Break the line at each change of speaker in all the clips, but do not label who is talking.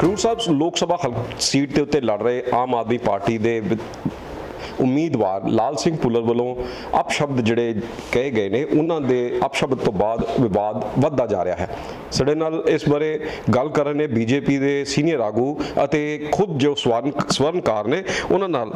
ਖਡੂਰ ਸਾਹਿਬ ਲੋਕ ਸਭਾ ਹਲਕ ਸੀਟ ਦੇ ਉੱਤੇ ਲੜ ਰਹੇ ਆਮ ਆਦਮੀ ਪਾਰਟੀ ਦੇ ਉਮੀਦਵਾਰ ਲਾਲ ਸਿੰਘ ਪੁੱਲਰ ਵੱਲੋਂ ਅਪਸ਼ਬਦ ਜਿਹੜੇ ਕਹੇ ਗਏ ਨੇ, ਉਹਨਾਂ ਦੇ ਅਪਸ਼ਬਦ ਤੋਂ ਬਾਅਦ ਵਿਵਾਦ ਵੱਧਦਾ ਜਾ ਰਿਹਾ ਹੈ। ਸਾਡੇ ਨਾਲ ਇਸ ਬਾਰੇ ਗੱਲ ਕਰਨ ਨੇ ਬੀਜੇਪੀ ਦੇ ਸੀਨੀਅਰ ਆਗੂ ਅਤੇ ਖੁਦ ਜੋ ਸਵਰਨ, ਸਵਰਨਕਾਰ ਨੇ, ਉਹਨਾਂ ਨਾਲ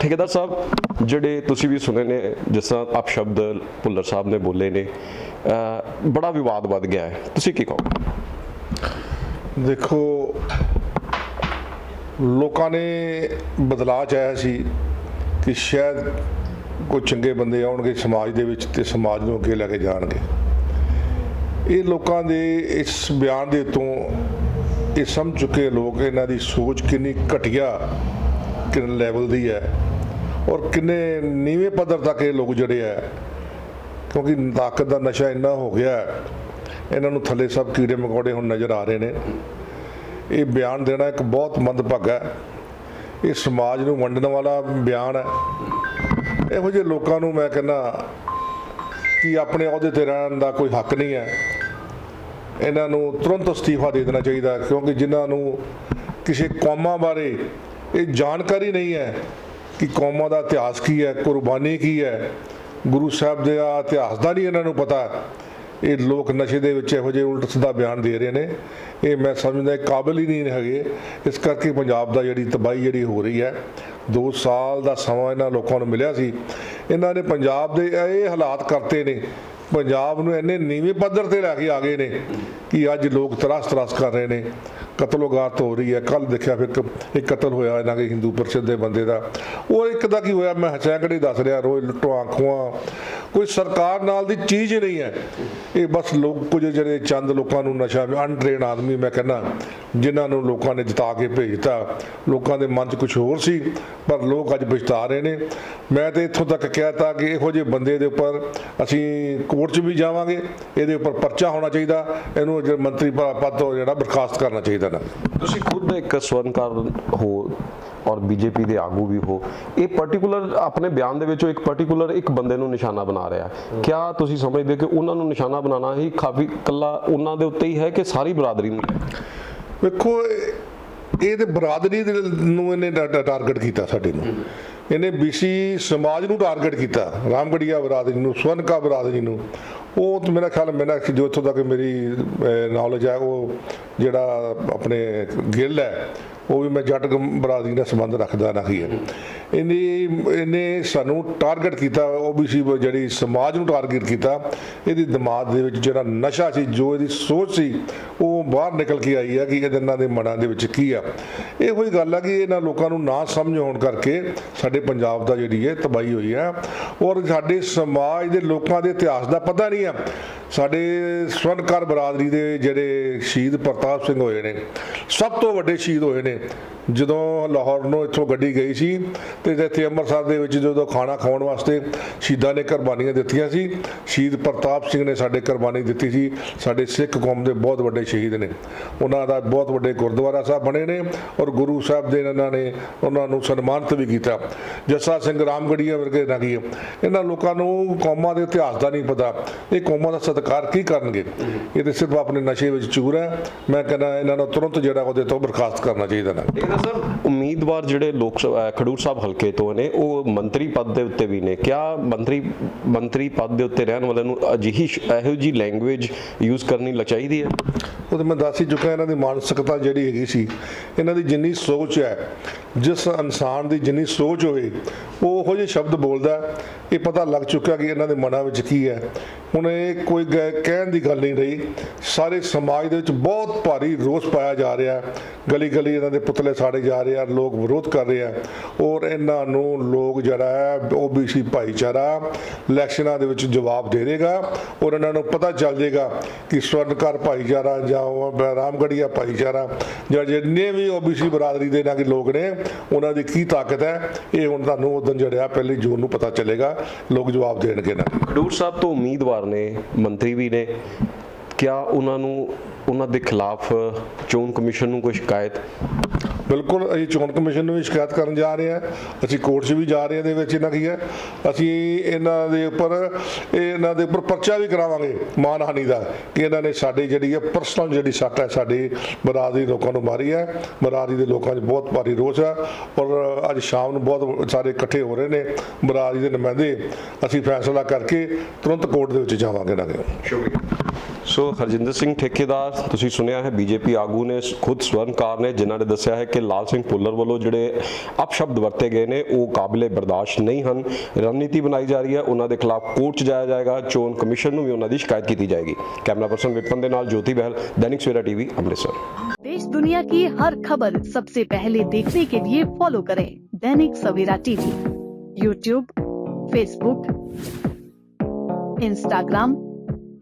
ਠੇਕੇਦਾਰ ਸਾਹਿਬ, ਜਿਹੜੇ ਤੁਸੀਂ ਵੀ ਸੁਣੇ ਨੇ, ਜਿਸ ਤਰ੍ਹਾਂ ਅਪਸ਼ਬਦ ਪੁੱਲਰ ਸਾਹਿਬ ਨੇ ਬੋਲੇ ਨੇ ਬੜਾ ਵਿਵਾਦ ਵੱਧ ਗਿਆ ਹੈ। ਤੁਸੀਂ ਕੀ ਕਹੋ
ਦੇਖੋ ਲੋਕਾਂ ਨੇ ਬਦਲਾਅ ਚਾਹਿਆ ਸੀ ਕਿ ਸ਼ਾਇਦ ਕੋਈ ਚੰਗੇ ਬੰਦੇ ਆਉਣਗੇ ਸਮਾਜ ਦੇ ਵਿੱਚ ਤੇ ਸਮਾਜ ਨੂੰ ਅੱਗੇ ਲੈ ਕੇ ਜਾਣਗੇ। ਇਹ ਲੋਕਾਂ ਦੇ ਇਸ ਬਿਆਨ ਦੇ ਤੋਂ ਇਹ ਸਮਝ ਚੁੱਕੇ ਲੋਕ ਇਹਨਾਂ ਦੀ ਸੋਚ ਕਿੰਨੀ ਘਟੀਆ ਕਿੰਨੇ ਲੈਵਲ ਦੀ ਹੈ ਔਰ ਕਿੰਨੇ ਨੀਵੇਂ ਪੱਧਰ ਤੱਕ ਇਹ ਲੋਕ ਜਿਹੜੇ ਹੈ ਕਿਉਂਕਿ ਤਾਕਤ ਦਾ ਨਸ਼ਾ ਇੰਨਾ ਹੋ ਗਿਆ ਹੈ, ਇਹਨਾਂ ਨੂੰ ਥੱਲੇ ਸਭ ਕੀੜੇ ਮਕੌੜੇ ਹੁਣ ਨਜ਼ਰ ਆ ਰਹੇ ਨੇ। ਇਹ ਬਿਆਨ ਦੇਣਾ ਇੱਕ ਬਹੁਤ ਮੰਦਭਾਗਾ ਇਹ ਸਮਾਜ ਨੂੰ ਵੰਡਣ ਵਾਲਾ ਬਿਆਨ ਹੈ। ਇਹੋ ਜਿਹੇ ਲੋਕਾਂ ਨੂੰ ਮੈਂ ਕਹਿੰਦਾ ਕਿ ਆਪਣੇ ਅਹੁਦੇ ਤੇ ਰਹਿਣ ਦਾ ਕੋਈ ਹੱਕ ਨਹੀਂ ਹੈ। ਇਹਨਾਂ ਨੂੰ ਤੁਰੰਤ ਅਸਤੀਫਾ ਦੇ ਦੇਣਾ ਚਾਹੀਦਾ ਕਿਉਂਕਿ ਜਿਨ੍ਹਾਂ ਨੂੰ ਕਿਸੇ ਕੌਮਾਂ ਬਾਰੇ ਇਹ ਜਾਣਕਾਰੀ ਨਹੀਂ ਹੈ ਕਿ ਕੌਮਾਂ ਦਾ ਇਤਿਹਾਸ ਕੀ ਹੈ, ਕੁਰਬਾਨੀ ਕੀ ਹੈ। ਗੁਰੂ ਸਾਹਿਬ ਦੇ ਇਤਿਹਾਸ ਦਾ ਨਹੀਂ ਇਹਨਾਂ ਨੂੰ ਪਤਾ। ਇਹ ਲੋਕ ਨਸ਼ੇ ਦੇ ਵਿੱਚ ਇਹੋ ਜਿਹੇ ਉਲਟ ਸਿੱਧਾ ਬਿਆਨ ਦੇ ਰਹੇ ਨੇ। ਇਹ ਮੈਂ ਸਮਝਦਾ ਕਾਬਿਲ ਹੀ ਨਹੀਂ ਹੈਗੇ। ਇਸ ਕਰਕੇ ਪੰਜਾਬ ਦਾ ਜਿਹੜੀ ਤਬਾਹੀ ਜਿਹੜੀ ਹੋ ਰਹੀ ਹੈ 2 ਸਾਲ ਦਾ ਸਮਾਂ ਇਹਨਾਂ ਲੋਕਾਂ ਨੂੰ ਮਿਲਿਆ ਸੀ। ਇਹਨਾਂ ਨੇ ਪੰਜਾਬ ਦੇ ਇਹ ਹਾਲਾਤ ਕਰਤੇ ਨੇ। ਪੰਜਾਬ ਨੂੰ ਇੰਨੇ ਨੀਵੇਂ ਪੱਧਰ ਤੇ ਲੈ ਕੇ ਆ ਗਏ ਨੇ ਕਿ ਅੱਜ ਲੋਕ ਤਰਾਸ ਤਰਾਸ ਕਰ ਰਹੇ ਨੇ। ਕਤਲੋਗਾਤ ਹੋ ਰਹੀ ਹੈ। ਕੱਲ ਦੇਖਿਆ ਫਿਰ ਇੱਕ- ਇੱਕ ਕਤਲ ਹੋਇਆ ਇਹਨਾਂ ਦੇ ਹਿੰਦੂ ਪਰਿਸ਼ਦ ਦੇ ਬੰਦੇ ਦਾ। ਉਹ ਇੱਕ ਦਾ ਕੀ ਹੋਇਆ? ਮੈਂ ਸੈਂਕੜੇ ਦੱਸ ਰਿਹਾ, ਰੋਜ਼ ਲੁੱਟਾਂ ਖੋਹਾਂ ਕੋਈ ਸਰਕਾਰ ਨਾਲ ਦੀ ਚੀਜ਼ ਹੀ ਨਹੀਂ ਹੈ। ਇਹ ਬਸ ਲੋਕ ਕੁਝ ਜਿਹੜੇ ਚੰਦ ਲੋਕਾਂ ਨੂੰ ਨਸ਼ਾ ਅਨਟ੍ਰੇਨ ਆਦਮੀ, ਮੈਂ ਕਹਿੰਦਾ ਜਿਨ੍ਹਾਂ ਨੂੰ ਲੋਕਾਂ ਨੇ ਜਿਤਾ ਕੇ ਭੇਜਤਾ ਲੋਕਾਂ ਦੇ ਮਨ 'ਚ ਕੁਝ ਹੋਰ ਸੀ, ਪਰ ਲੋਕ ਅੱਜ ਪਛਤਾ ਰਹੇ ਨੇ। ਮੈਂ ਤੇ ਇੱਥੋਂ ਤੱਕ ਕਹਿਤਾ ਕਿ ਇਹੋ ਜਿਹੇ ਬੰਦੇ ਦੇ ਉੱਪਰ ਅਸੀਂ ਕੋਰਟ 'ਚ ਵੀ ਜਾਵਾਂਗੇ, ਇਹਦੇ ਉੱਪਰ ਪਰਚਾ ਹੋਣਾ ਚਾਹੀਦਾ, ਇਹਨੂੰ ਜਿਹੜਾ ਮੰਤਰੀ ਪਦ ਤੋਂ ਜਿਹੜਾ ਬਰਖਾਸਤ ਕਰਨਾ ਚਾਹੀਦਾ ਨਾ।
ਤੁਸੀਂ ਖੁਦ ਇੱਕ ਸਵਰਨਕਾਰ ਹੋ ਔਰ ਬੀਜੇਪੀ ਦੇ ਆਗੂ ਵੀ ਹੋ, ਇਹ ਪਾਰਟਿਕੂਲਰ ਆਪਣੇ ਬਿਆਨ ਦੇ ਵਿੱਚੋਂ ਇੱਕ ਪਾਰਟਿਕੂਲਰ ਇੱਕ ਬੰਦੇ ਨੂੰ ਨਿਸ਼ਾਨਾ ਬਣਾ ਰਿਹਾ। ਕਿਆ ਤੁਸੀਂ ਸਮਝਦੇ ਕਿ ਉਹਨਾਂ ਨੂੰ ਨਿਸ਼ਾਨਾ ਬਣਾਉਣਾ ਹੀ ਕਾਫੀ ਕੱਲਾ ਉਹਨਾਂ ਦੇ ਉੱਤੇ ਹੀ ਹੈ ਕਿ ਸਾਰੀ ਬਰਾਦਰੀ ਨੂੰ
ਵੇਖੋ, ਇਹ ਤੇ ਬਰਾਦਰੀ ਦੇ ਨੂੰ ਇਹਨੇ ਟਾਰਗੇਟ ਕੀਤਾ ਸਾਡੇ ਨੂੰ। ਇਹਨੇ ਬੀਸੀ ਸਮਾਜ ਨੂੰ ਟਾਰਗੇਟ ਕੀਤਾ, ਰਾਮਗੜੀਆ ਬਰਾਦਰੀ ਨੂੰ, ਸਵਨਕਾ ਬਰਾਦਰੀ ਨੂੰ। ਉਹ ਤਾਂ ਮੇਰਾ ਖਿਆਲ, ਮੇਰਾ ਜੋ ਇੱਥੋਂ ਤੱਕ ਮੇਰੀ ਨੌਲੇਜ ਹੈ, ਉਹ ਜਿਹੜਾ ਆਪਣੇ ਗਿੱਲ ਹੈ ਉਹ ਵੀ ਮੈਂ ਜੱਟ ਬਰਾਦਰੀ ਨਾਲ ਸੰਬੰਧ ਰੱਖਦਾ ਨਾ ਹੀ ਹੈ। ਇਹਨੇ ਇਹਨੇ ਸਾਨੂੰ ਟਾਰਗੇਟ ਕੀਤਾ ਓਬੀਸੀ ਜਿਹੜੀ ਸਮਾਜ ਨੂੰ ਟਾਰਗੇਟ ਕੀਤਾ, ਇਹਦੀ ਦਿਮਾਗ ਦੇ ਵਿੱਚ ਜਿਹੜਾ ਨਸ਼ਾ ਸੀ, ਜੋ ਇਹਦੀ ਸੋਚ ਸੀ, ਉਹ ਬਾਹਰ ਨਿਕਲ ਕੇ ਆਈ ਹੈ ਕਿ ਇਹਦੇ ਇਹਨਾਂ ਦੇ ਮਨਾਂ ਦੇ ਵਿੱਚ ਕੀ ਆ। ਇਹੋ ਹੀ ਗੱਲ ਆ ਕਿ ਇਹਨਾਂ ਲੋਕਾਂ ਨੂੰ ਨਾ ਸਮਝ ਆਉਣ ਕਰਕੇ ਸਾਡੇ ਪੰਜਾਬ ਦਾ ਜਿਹੜੀ ਹੈ ਤਬਾਹੀ ਹੋਈ ਹੈ ਔਰ ਸਾਡੇ ਸਮਾਜ ਦੇ ਲੋਕਾਂ ਦੇ ਇਤਿਹਾਸ ਦਾ ਪਤਾ ਨਹੀਂ ਆ। ਸਾਡੇ ਸਵਰਨਕਾਰ ਬਰਾਦਰੀ ਦੇ ਜਿਹੜੇ ਸ਼ਹੀਦ ਪ੍ਰਤਾਪ ਸਿੰਘ ਹੋਏ ਨੇ ਸਭ ਤੋਂ ਵੱਡੇ ਸ਼ਹੀਦ ਹੋਏ ਨੇ। ਜਦੋਂ ਲਾਹੌਰ ਨੂੰ ਇੱਥੋਂ ਗੱਡੀ ਗਈ ਸੀ ਤੇ ਇੱਥੇ ਅੰਮ੍ਰਿਤਸਰ ਦੇ ਵਿੱਚ ਜਦੋਂ ਖਾਣਾ ਖਾਣ ਵਾਸਤੇ ਸ਼ਹੀਦਾਂ ਨੇ ਕੁਰਬਾਨੀਆਂ ਦਿੱਤੀਆਂ ਸੀ, ਸ਼ਹੀਦ ਪ੍ਰਤਾਪ ਸਿੰਘ ਨੇ ਸਾਡੇ ਕੁਰਬਾਨੀ ਦਿੱਤੀ ਸੀ, ਸਾਡੇ ਸਿੱਖ ਕੌਮ ਦੇ ਬਹੁਤ ਵੱਡੇ ਸ਼ਹੀਦ ਨੇ। ਉਹਨਾਂ ਦਾ ਬਹੁਤ ਵੱਡੇ ਗੁਰਦੁਆਰਾ ਸਾਹਿਬ ਬਣੇ ਨੇ ਔਰ ਗੁਰੂ ਸਾਹਿਬ ਦੇ ਇਹਨਾਂ ਨੇ ਉਹਨਾਂ ਨੂੰ ਸਨਮਾਨਿਤ ਵੀ ਕੀਤਾ। ਜੱਸਾ ਸਿੰਘ ਰਾਮਗੜੀਆ ਵਰਗੇ ਨਾ ਕੀ, ਇਹਨਾਂ ਲੋਕਾਂ ਨੂੰ ਕੌਮਾਂ ਦੇ ਇਤਿਹਾਸ ਦਾ ਨਹੀਂ ਪਤਾ, ਇਹ ਕੌਮਾਂ ਦਾ ਸਤਿਕਾਰ ਕੀ ਕਰਨਗੇ? ਇਹ ਤੇ ਸਿਰਫ ਆਪਣੇ ਨਸ਼ੇ ਵਿੱਚ ਚੂਰ ਹੈ, ਮੈਂ ਕਹਿੰਦਾ ਇਹਨਾਂ ਨੂੰ ਤੁਰੰਤ ਜਿਹੜਾ ਉਹਦੇ ਤੋਂ ਬਰਖਾਸਤ ਕਰਨਾ ਚਾਹੀਦਾ ਨਾ।
ਠੇਕੇਦਾਰ ਸਾਹਿਬ ਉਮੀਦਵਾਰ ਜਿਹੜੇ ਲੋਕ ਖਡੂਰ ਸਾਹਿਬ ਹਲਕੇ ਤੋਂ ਨੇ ਉਹ ਮੰਤਰੀ ਪਦ ਦੇ ਉੱਤੇ ਵੀ ਨੇ। ਕਿਆ ਮੰਤਰੀ ਮੰਤਰੀ ਪਦ ਦੇ ਉੱਤੇ ਰਹਿਣ ਵਾਲਿਆਂ ਨੂੰ ਅਜਿਹੀ ਇਹੋ ਜੀ ਲੈਂਗੁਏਜ ਯੂਜ਼ ਕਰਨੀ ਚਾਹੀਦੀ ਹੈ?
ਉਹ ਤੇ ਮੈਂ ਦੱਸ ਹੀ ਚੁੱਕਾ ਇਹਨਾਂ ਦੀ ਮਾਨਸਿਕਤਾ ਜਿਹੜੀ ਹੈਗੀ ਸੀ ਇਹਨਾਂ ਦੀ ਜਿੰਨੀ ਸੋਚ ਹੈ ਜਿਸ ਇਨਸਾਨ ਦੀ ਜਿੰਨੀ ਸੋਚ ਹੋਵੇ, ਉਹ ਉਹੋ ਜਿਹੇ ਸ਼ਬਦ ਬੋਲਦਾ ਇਹ ਪਤਾ ਲੱਗ ਚੁੱਕਿਆ ਕਿ ਇਹਨਾਂ ਦੇ ਮਨਾਂ ਵਿੱਚ ਕੀ ਹੈ। ਹੁਣ ਇਹ ਕੋਈ ਗ- ਕਹਿਣ ਦੀ ਗੱਲ ਨਹੀਂ ਰਹੀ। ਸਾਰੇ ਸਮਾਜ ਦੇ ਵਿੱਚ ਬਹੁਤ ਭਾਰੀ ਰੋਸ ਪਾਇਆ ਜਾ ਰਿਹਾ ਗਲੀ ਗਲੀ ਇਹਨਾਂ ਦੇ ਪੁਤਲੇ ਸਾੜੇ ਜਾ ਰਹੇ ਆ ਲੋਕ ਵਿਰੋਧ ਕਰ ਰਹੇ ਆ ਔਰ ਇਹਨਾਂ ਨੂੰ ਲੋਕ ਜਿਹੜਾ ਹੈ, ਓਬੀਸੀ ਭਾਈਚਾਰਾ ਇਲੈਕਸ਼ਨਾਂ ਦੇ ਵਿੱਚ ਜਵਾਬ ਦੇ ਦੇਗਾ ਔਰ ਇਹਨਾਂ ਨੂੰ ਪਤਾ ਚੱਲ ਜਾਏਗਾ ਕਿ ਸਵਰਨਕਾਰ ਭਾਈਚਾਰਾ ਜਾਂ ਉਹ ਰਾਮਗੜੀਆ ਭਾਈਚਾਰਾ ਜਾਂ ਜਿੰਨੇ ਵੀ ਓਬੀਸੀ ਬਰਾਦਰੀ ਦੇ ਨਾਲ ਲੋਕ ਨੇ ਉਹਨਾਂ ਦੀ ਕੀ ਤਾਕਤ ਹੈ? ਇਹ ਹੁਣ ਤੁਹਾਨੂੰ ਉਦੋਂ ਜਿਹੜਾ ਪਹਿਲੀ ਜੂਨ ਨੂੰ ਪਤਾ ਚੱਲੇਗਾ। ਲੋਕ ਜਵਾਬ ਦੇਣਗੇ ਨਾ
ਖਡੂਰ ਸਾਹਿਬ ਤੋਂ ਉਮੀਦਵਾਰ ਨੇ, ਮੰਤਰੀ ਵੀ ਨੇ। ਕਿਆ ਉਹਨਾਂ ਨੂੰ, ਉਹਨਾਂ ਦੇ ਖਿਲਾਫ ਚੋਣ ਕਮਿਸ਼ਨ ਨੂੰ ਕੋਈ ਸ਼ਿਕਾਇਤ?
ਬਿਲਕੁਲ ਅਸੀਂ ਚੋਣ ਕਮਿਸ਼ਨ ਨੂੰ ਵੀ ਸ਼ਿਕਾਇਤ ਕਰਨ ਜਾ ਰਹੇ ਹਾਂ। ਅਸੀਂ ਕੋਰਟ 'ਚ ਵੀ ਜਾ ਰਹੇ ਹਾਂ ਦੇ ਵਿੱਚ ਇਹਨਾਂ ਕੀ ਹੈ। ਅਸੀਂ ਇਹਨਾਂ ਦੇ ਉੱਪਰ, ਇਹਨਾਂ ਦੇ ਉੱਪਰ ਪਰਚਾ ਵੀ ਕਰਾਵਾਂਗੇ ਮਾਨਹਾਨੀ ਦਾ ਕਿ ਇਹਨਾਂ ਨੇ ਸਾਡੀ ਜਿਹੜੀ ਹੈ ਪਰਸਨਲ ਜਿਹੜੀ ਸੱਟ ਹੈ, ਸਾਡੀ ਬਰਾਦਰੀ ਲੋਕਾਂ ਨੂੰ ਮਾਰੀ ਹੈ। ਬਰਾਦਰੀ ਦੇ ਲੋਕਾਂ 'ਚ ਬਹੁਤ ਭਾਰੀ ਰੋਸ ਹੈ ਔਰ ਅੱਜ ਸ਼ਾਮ ਨੂੰ ਬਹੁਤ ਸਾਰੇ ਇਕੱਠੇ ਹੋ ਰਹੇ ਨੇ ਬਰਾਦਰੀ ਦੇ ਨੁਮਾਇੰਦੇ। ਅਸੀਂ ਫੈਸਲਾ ਕਰਕੇ ਤੁਰੰਤ ਕੋਰਟ ਦੇ ਵਿੱਚ ਜਾਵਾਂਗੇ ਇਹਨਾਂ ਦੇ।
ਸੋ ਹਰਜਿੰਦਰ ਸਿੰਘ ਠੇਕੇਦਾਰ ਤੁਸੀਂ ਸੁਣਿਆ ਹੈ ਬੀਜੇਪੀ ਆਗੂ ਨੇ ਖੁਦ ਸਵਰਨਕਾਰ ਨੇ ਜਿਨ੍ਹਾਂ ਨੇ ਦੱਸਿਆ ਹੈ ਕਿ ਲਾਲ ਸਿੰਘ ਭੁੱਲਰ ਵੱਲੋਂ ਜਿਹੜੇ ਅਪਸ਼ਬਦ ਵਰਤੇ ਗਏ ਨੇ ਉਹ ਕਾਬਲੇ ਬਰਦਾਸ਼ਤ ਨਹੀਂ ਹਨ ਰਣਨੀਤੀ ਬਣਾਈ ਜਾ ਰਹੀ ਹੈ ਉਹਨਾਂ ਦੇ ਖਿਲਾਫ ਕੋਰਟ 'ਚ ਜਾਇਆ ਜਾਏਗਾ ਚੋਣ ਕਮਿਸ਼ਨ ਨੂੰ ਵੀ ਉਹਨਾਂ ਦੀ ਸ਼ਿਕਾਇਤ ਕੀਤੀ ਜਾਏਗੀ ਕੈਮਰਾ ਪਰਸਨ ਵਿਪਨ ਦੇ ਨਾਲ ਜੋਤੀ ਬਹਿਲ ਦੈਨਿਕ ਸਵੇਰਾ ਟੀਵੀ ਅੰਮ੍ਰਿਤਸਰ
देश दुनिया की हर खबर सबसे पहले देखने के लिए फॉलो करें Dainik Savera TV YouTube Facebook Instagram